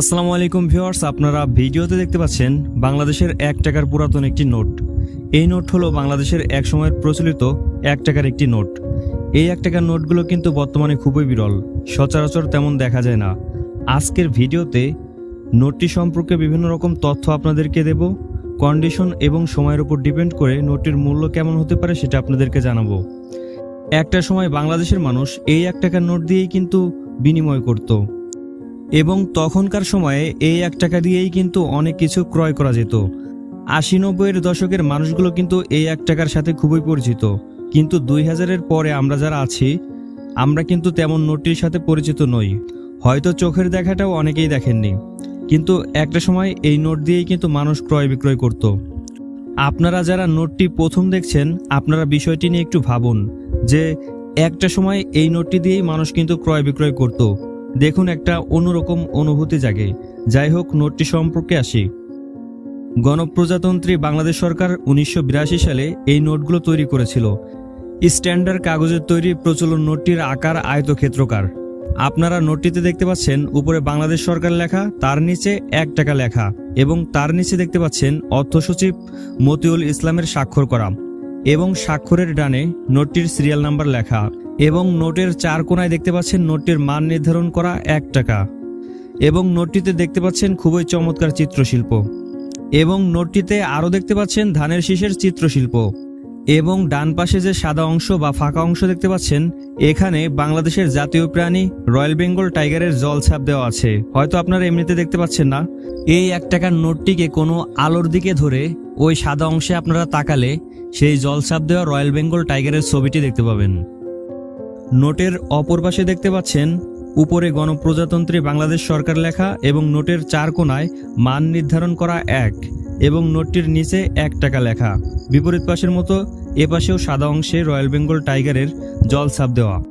আসসালামু আলাইকুম ভিউয়ার্স, আপনারা ভিডিওতে দেখতে পাচ্ছেন বাংলাদেশের এক টাকার পুরাতন একটি নোট। এই নোট হলো বাংলাদেশের এক সময়ের প্রচলিত এক টাকার একটি নোট। এই এক টাকার নোটগুলো কিন্তু বর্তমানে খুবই বিরল, সচরাচর তেমন দেখা যায় না। আজকের ভিডিওতে নোটটি সম্পর্কে বিভিন্ন রকম তথ্য আপনাদেরকে দেব, কন্ডিশন এবং সময়ের উপর ডিপেন্ড করে নোটটির মূল্য কেমন হতে পারে সেটা আপনাদেরকে জানাব। একটা সময় বাংলাদেশের মানুষ এই এক টাকার নোট দিয়েই কিন্তু বিনিময় করতো। এবং তখনকার সময়ে এই এক টাকা দিয়েই কিন্তু অনেক কিছু ক্রয় করা যেত। আশি নব্বইয়ের দশকের মানুষগুলো কিন্তু এই এক টাকার সাথে খুবই পরিচিত। কিন্তু দুই হাজারের পরে আমরা যারা আছি, আমরা কিন্তু তেমন নোটটির সাথে পরিচিত নই। হয়তো চোখের দেখাটাও অনেকেই দেখেননি। কিন্তু একটা সময় এই নোট দিয়েই কিন্তু মানুষ ক্রয় বিক্রয় করত। আপনারা যারা নোটটি প্রথম দেখছেন, আপনারা বিষয়টি নিয়ে একটু ভাবুন যে একটা সময় এই নোটটি দিয়েই মানুষ কিন্তু ক্রয় বিক্রয় করত। দেখুন একটা অন্যরকম অনুভূতি জাগে। যাই হোক, নোটটি সম্পর্কে আসি। গণপ্রজাতন্ত্রী বাংলাদেশ সরকার উনিশশো বিরাশি সালে এই নোটগুলো তৈরি করেছিল। স্ট্যান্ডার্ড কাগজের তৈরি প্রচলন নোটটির আকার আয়তক্ষেত্রকার। আপনারা নোটটিতে দেখতে পাচ্ছেন, উপরে বাংলাদেশ সরকার লেখা, তার নিচে এক টাকা লেখা এবং তার নিচে দেখতে পাচ্ছেন অর্থ সচিব মতিউল ইসলামের স্বাক্ষর করা এবং স্বাক্ষরের ডানে নোটটির সিরিয়াল নাম্বার লেখা। এবং নোটের চার কোনায় দেখতে পাচ্ছেন নোটটির মান নির্ধারণ করা এক টাকা। এবং নোটটিতে দেখতে পাচ্ছেন খুবই চমৎকার চিত্রশিল্প। এবং নোটটিতে আরও দেখতে পাচ্ছেন ধানের শীষের চিত্রশিল্প। এবং ডান পাশে যে সাদা অংশ বা ফাঁকা অংশ দেখতে পাচ্ছেন, এখানে বাংলাদেশের জাতীয় প্রাণী রয়্যাল বেঙ্গল টাইগারের জল ছাপ দেওয়া আছে। হয়তো আপনারা এমনিতে দেখতে পাচ্ছেন না। এই এক টাকার নোটটিকে কোনো আলোর দিকে ধরে ওই সাদা অংশে আপনারা তাকালে সেই জল ছাপ দেওয়া রয়্যাল বেঙ্গল টাইগারের ছবিটি দেখতে পাবেন। নোটের অপর পাশে দেখতে পাচ্ছেন, উপরে গণপ্রজাতন্ত্রী বাংলাদেশ সরকার লেখা এবং নোটের চার কোনায় মান নির্ধারণ করা এক এবং নোটটির নিচে এক টাকা লেখা। বিপরীত পাশের মতো এ পাশেও সাদা অংশে রয়্যাল বেঙ্গল টাইগারের জল ছাপ দেওয়া।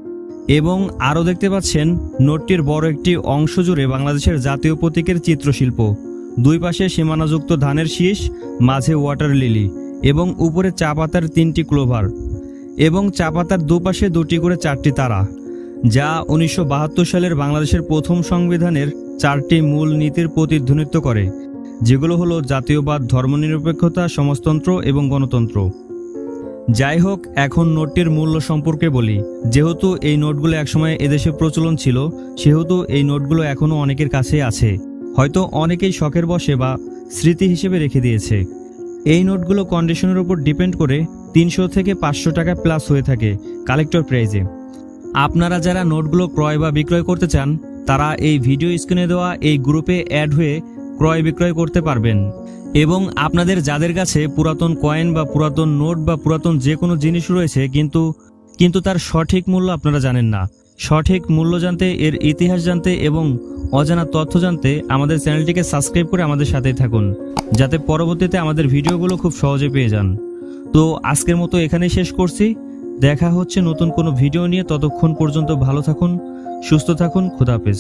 এবং আরও দেখতে পাচ্ছেন, নোটটির বড় একটি অংশ জুড়ে বাংলাদেশের জাতীয় প্রতীকের চিত্রশিল্প। দুই পাশে সীমানাযুক্ত ধানের শীষ, মাঝে ওয়াটার লিলি এবং উপরে চা পাতার তিনটি ক্লোভার। এবং চা পাতার দুপাশে দুটি করে চারটি তারা, যা উনিশশো বাহাত্তর সালের বাংলাদেশের প্রথম সংবিধানের চারটি মূল নীতির প্রতিধ্বনিত্ব করে, যেগুলো হলো জাতীয়বাদ, ধর্মনিরপেক্ষতা, সমাজতন্ত্র এবং গণতন্ত্র। যাই হোক, এখন নোটটির মূল্য সম্পর্কে বলি। যেহেতু এই নোটগুলো একসময় এদেশে প্রচলন ছিল, সেহেতু এই নোটগুলো এখনও অনেকের কাছে আছে। হয়তো অনেকেই শখের বসে বা স্মৃতি হিসেবে রেখে দিয়েছে। এই নোটগুলো কন্ডিশনের উপর ডিপেন্ড করে তিনশো থেকে পাঁচশো টাকা প্লাস হয়ে থাকে কালেক্টর প্রাইজে আপনারা যারা নোটগুলো ক্রয় বা বিক্রয় করতে চান, তারা এই ভিডিও স্ক্রিনে দেওয়া এই গ্রুপে অ্যাড হয়ে ক্রয় বিক্রয় করতে পারবেন। এবং আপনাদের যাদের কাছে পুরাতন কয়েন বা পুরাতন নোট বা পুরাতন যে কোনো জিনিস রয়েছে, কিন্তু কিন্তু তার সঠিক মূল্য আপনারা জানেন না সঠিক মূল্য জানতে, এর ইতিহাস জানতে এবং অজানা তথ্য জানতে আমাদের চ্যানেলটিকে সাবস্ক্রাইব করে আমাদের সাথেই থাকুন, যাতে পরবর্তীতে আমাদের ভিডিওগুলো খুব সহজে পেয়ে যান। তো আজকের মতো এখানেই শেষ করছি। দেখা হচ্ছে নতুন কোনো ভিডিও নিয়ে। ততক্ষণ পর্যন্ত ভালো থাকুন, সুস্থ থাকুন খুদাহাফেজ